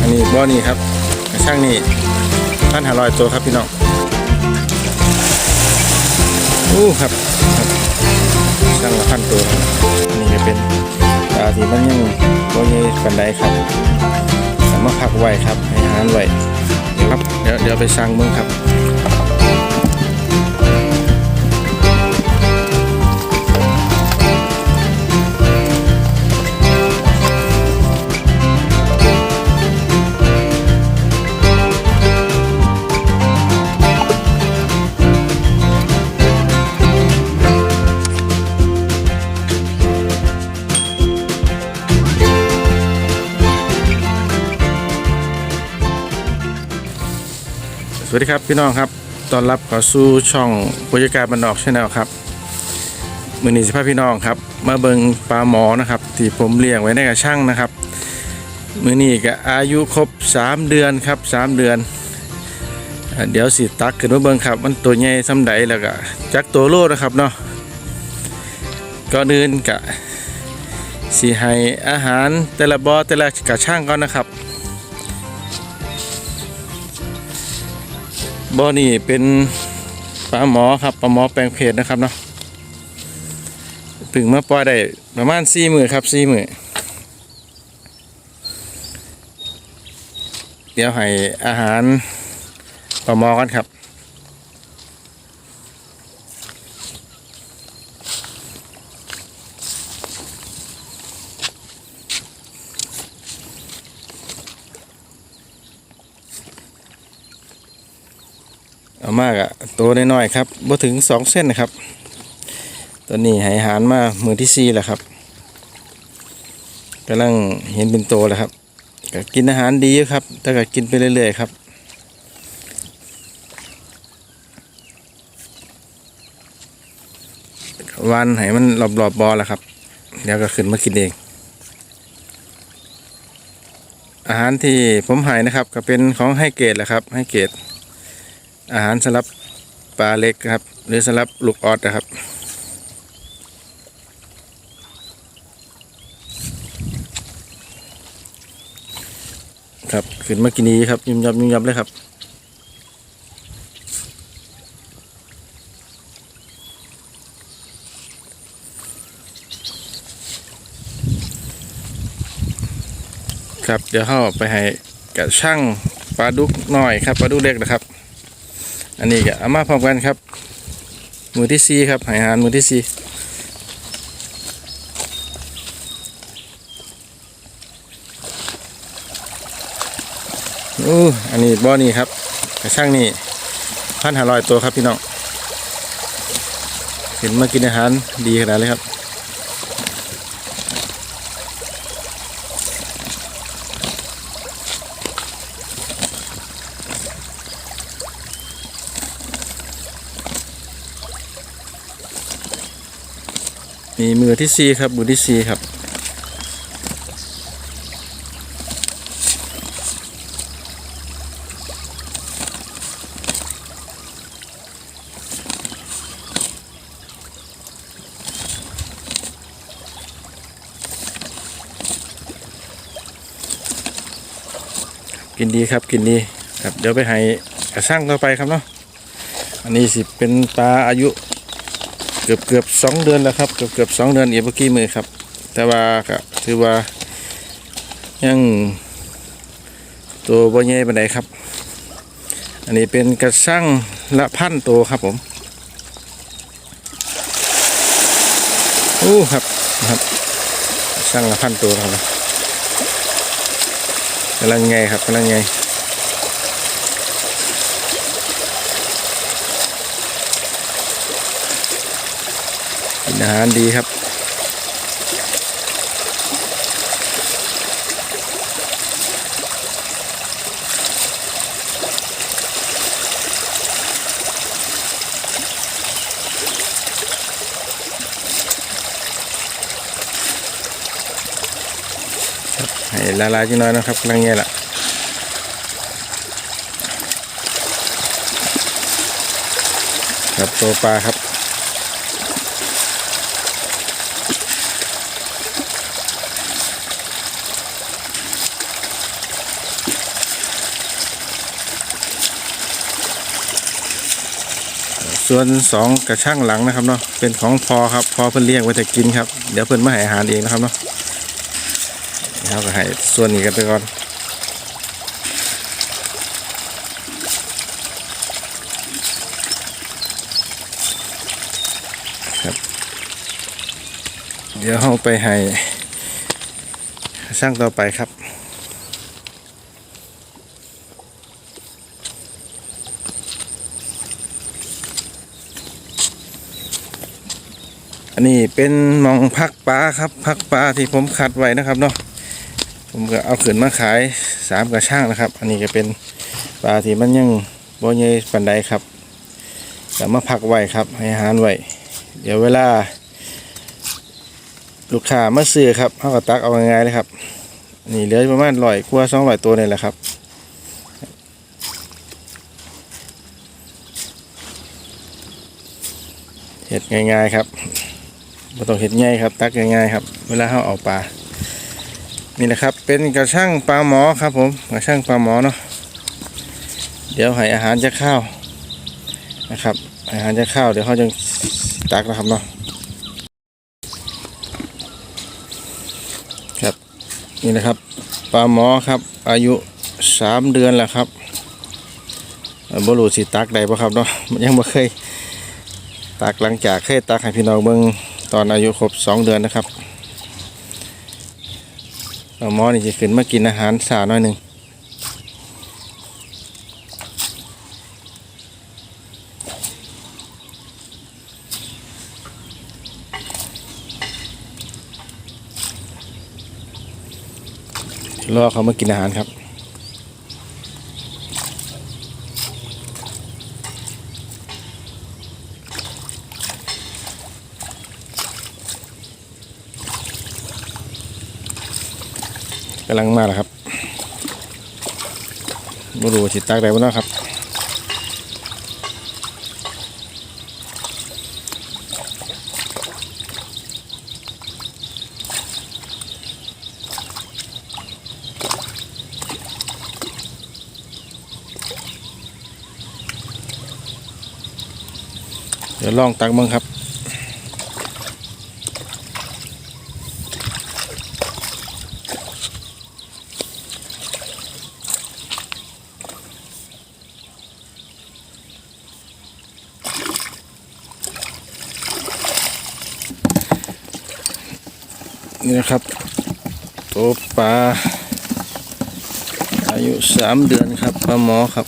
อันนี้บ่อนี่ครับช่างนี่ท่านหารอยตัวครับพี่น้องอู้ครับช่างละพันตัวนี่จะเป็นตาที่มันยังบ่ใหญ่ปานไดครับ สามารถพักไว้ครับให้อาหารไว้ครับเดี๋ยวเดี๋ยวไปสร้างมึงครับ วัสดีครับพี่น้องครับตอนรับเข้าสู่ช่องบรรยากาศบันดอกชาแนลครับมือนีสิพาพพี่น้องครับมาเบิงปลาหมอนะครับ ที่ผมเลี้ยงไว้ในกระช่างนะครับ มือนี้ก็อายุครบ 3 เดือนครับ 3 เดือน เดี๋ยวสิตักขึ้นมาเบิงครับ มันตัวใหญ่สำใดแล้วก็จักตัวโลนะครับเนาะก็เดินกะสีให้อาหารแต่ละบอแต่ละกระช่างก่อนนะครับ บ่อนี่เป็นปลาหมอครับปลาหมอแปลงเพศนะครับเนาะถึงมาปล่อยได้ประมาณสี่หมื่นครับสี่หมื่นเดี๋ยวให้อาหารปลาหมอกันครับ เอามากอะตัวน้อยๆครับบ่ถึงสองเส้นนะครับ ตัวนี้ห้อาหารมามือที่สี่แล้วครับกำลังเห็นเป็นโตแล้วครับก็กินอาหารดีครับแต่ก็กินไปเรื่อยๆครับวันให้มันรอบๆบบอแล้วครับ เดี๋ยวก็ขึ้นมากินเอง อาหารที่ผมให้นะครับ ก็เป็นของให้เกรดแหละครับ ให้เกรด อาหารสำหรับปลาเล็กครับ หรือสำหรับลูกออดนะครับ ครับขึ้นมากินนี้ครับ ยุ่มยับยุ่มยับเลยครับครับเดี๋ยวเข้าไปให้กับช่างปลาดุกหน่อยครับปลาดุกเล็กนะครับ อันนี้ก็เอามาพร้อมกันครับ มือที่สี่ครับห้อาหารมือที่สี่อู้อันนี้บ่อนี่ครับกระช่างนี่พันหาร้อยตัวครับพี่น้องเห็นมากินอาหารดีขนาดเลยครับ มีมือที่สี่ครับมือที่สี่ครับ กินดีครับกินดีครับเดี๋ยวไปให้กระช่างต่อไปครับเนาะอันนี้สิเป็นปลาอายุ เกือบเกือบสองเดือนแล้วครับเกือบเกือบสองเดือนอีกเมื่อกี้มือครับ แต่ว่าก็ถือว่ายังตัวบ่ใหญ่ปานใดครับ อันนี้เป็นกระสังละพันตัวครับผมโอ้ครับครับกระสังละพันตัวครับกำลังไงครับกำลังไง อาหารดีครับ ให้ละลายจังน้อยนะครับกำลังเงี้ยละครับตัวปลาครับ ส่วนสองกระช่างหลังนะครับเนาะเป็นของพอครับพอเพิ่นเลี้ยงไว้แต่กินครับเดี๋ยวเพิ่นมาให้อาหารเองนะครับเนาะเราก็ให้ส่วนนี้กันไปก่อนครับ เดี๋ยวเราไปให้ช่างต่อไปครับ อันนี้เป็นมองพักปลาครับพักปลาที่ผมคัดไว้นะครับเนาะผมก็เอาขึ้นมาขายสามกระช่างนะครับ อันนี้ก็เป็นปลาที่มันยังบ่ใหญ่ปันใดครับแต่มาพักไว้ครับให้อาหารไว้เดี๋ยวเวลา ลูกค้ามาซื้อครับเขาก็ตักเอาง่ายๆเลยครับนี่เหลือประมาณร้อยกว่าสองร้อยตัวนี่แหละครับเห็ดง่ายๆครับ บ่ต้องเห็ดง่ายครับ ตักง่ายๆครับ เวลาเขาเอาปลา นี่นะครับ เป็นกระช่างปลาหมอครับ ผม กระช่างปลาหมอเนาะ เดี๋ยวให้อาหารจะข้าวนะครับ อาหารจะข้าวเดี๋ยวเขาจะตักนะครับเนาะ ครับ นี่นะครับปลาหมอครับ อายุสามเดือนแล้วครับบรูสิตักได้ปะครับเนาะยังไม่เคยตักหลังจากเคยตักให้พี่น้องเบิ่ง ตอนอายุครบสองเดือนนะครับปลาหมอนี่จะขึ้นมากินอาหารสาหน่อยหนึ่งรอเขามากินอาหารครับ กำลังมาแล้วครับไมาดูสิตักได้บ้างนะครับเดี๋ยวลองตักบ้างครับ นี่นะครับตัวปลาอายุสามเดือนครับปลาหมอครับ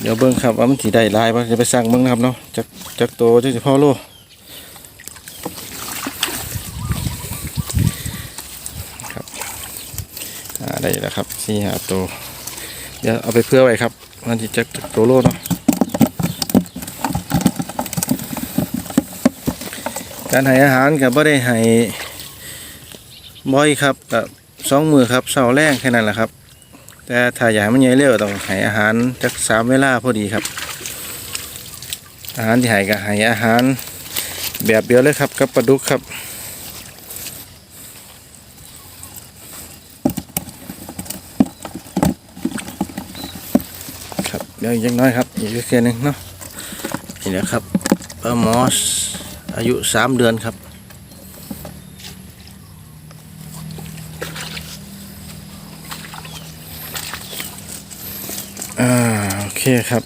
เดี๋ยวเบิ้งครับว่ามันถีได้ลายว่าจะไปสั่งเบิ้งนะครับเนาะจากจากโตจากเฉพาะโลครับอ่าได้แล้วครับสี่หาตัวเดี๋ยวเอาไปเพื่อไว้ครับมันจะจากโตโลเนาะการให้อาหารกับบ่ได้ให้ บ่อยครับกับสองมือครับเสาแรงแค่นั้นแหละครับ แต่ถ้าอยากมันใหญ่เร็วต้องให้อาหารจักสามเวลาพอดีครับ อาหารที่ให้ก็ให้อาหารแบบเดียวเลยครับกับปลาดุกครับครับเดี๋ยวอีกจักหน้อยครับอีกแค่นึงเนาะนี่แหละครับปลาหมอสอายุสามเดือนครับ อ่าโอ เคครับ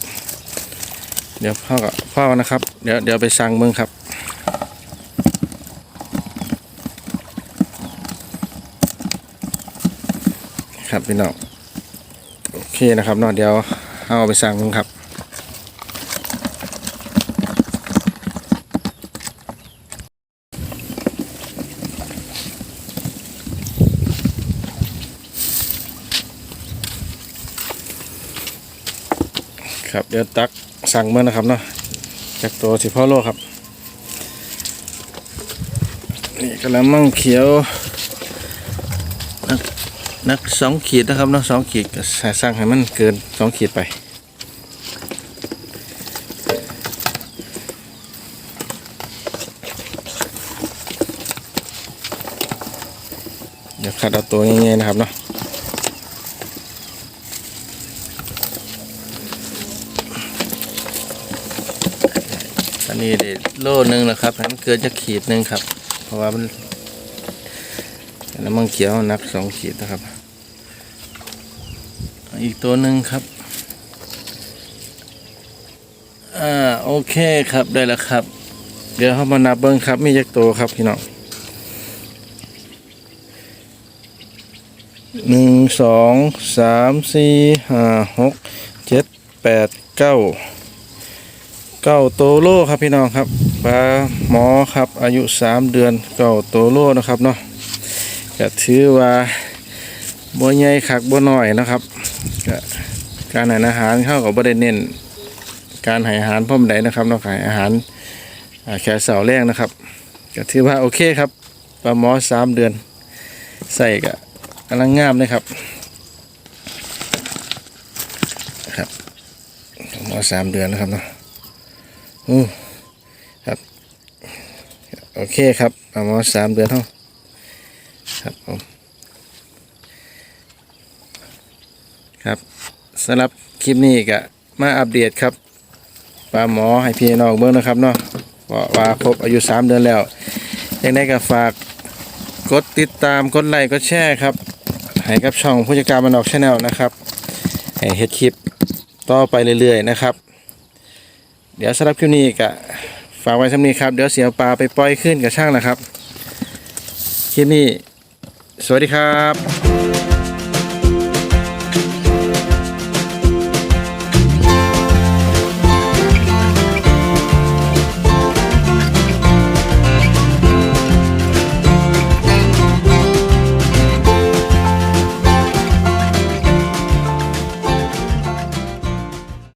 เดี๋ยวพ่อกับพ่อนะครับ เดี๋ยวเดี๋ยวไปสั่งเมืองครับครับพี่น้องโอเคนะครับนอเดี๋ยวเอาไปสั่งเมืองครับ ครับเดี๋ยวตักสั่งเมื่อนะครับเนาะจากตัวสิพ่อโลครับ นี่กระมังเขียว นักนักสองขีดนะครับเนาะสองขีดก็สั่งให้มันเกินสองขีดไปเดี๋ยวคัดเอาตัวง่ายๆนะครับเนาะ นี้ได้โลนึงแล้วครับให้มันเกินจะขีดหนึงครับ เพราะว่ามันน้ำมันเขียวนักสองขีดนะครับ อีกตัวหนึ่งครับอ่าโอเคครับได้แล้วครับ เดี๋ยวเขามานับเบิ้งครับ มีจักตัวครับพี่น้องหนึ่งสองสามสี่ห้าหกเจ็ดแปดเก้า เก้าโตโลครับพี่น้องครับปลาหมอครับอายุสามเดือนเก้าโตโลนะครับเนาะก็ถือว่าบ่ใหญ่คักบ่น้อยนะครับการให้อาหารเข้ากับบ่ได้เน้นการให้อาหารพ่อมใดนะครับเนาะให้อาหารแค่เสาแรกนะครับก็ถือว่าโอเคครับปลาหมอสามเดือน ใส่ก็กำลังงามเลยครับครับปลาหมอสามเดือนนะครับเนาะ อู้ครับ โอเคครับปลาหมอสามเดือนเท่าครับผมครับสำหรับคลิปนี้ก็มาอัปเดตครับปลาหมอให้พี่น้องเบิ่งนะครับเนาะว่าว่าครบอายุ 3 เดือนแล้วยังได้ก็ฝากกดติดตามกดไลค์กดแชร์ครับ ให้กับช่องผู้จัดการมันออกชาแนลนะครับให้เฮ็ดคลิปต่อไปเรื่อยๆนะครับ เดี๋ยวสำหรับคลิปนี้ก็ฝากไว้สำนี้ครับ เดี๋ยวเสียปลาไปปล่อยขึ้นกับช่างนะครับ คลิปนี้ สวัสดีครับ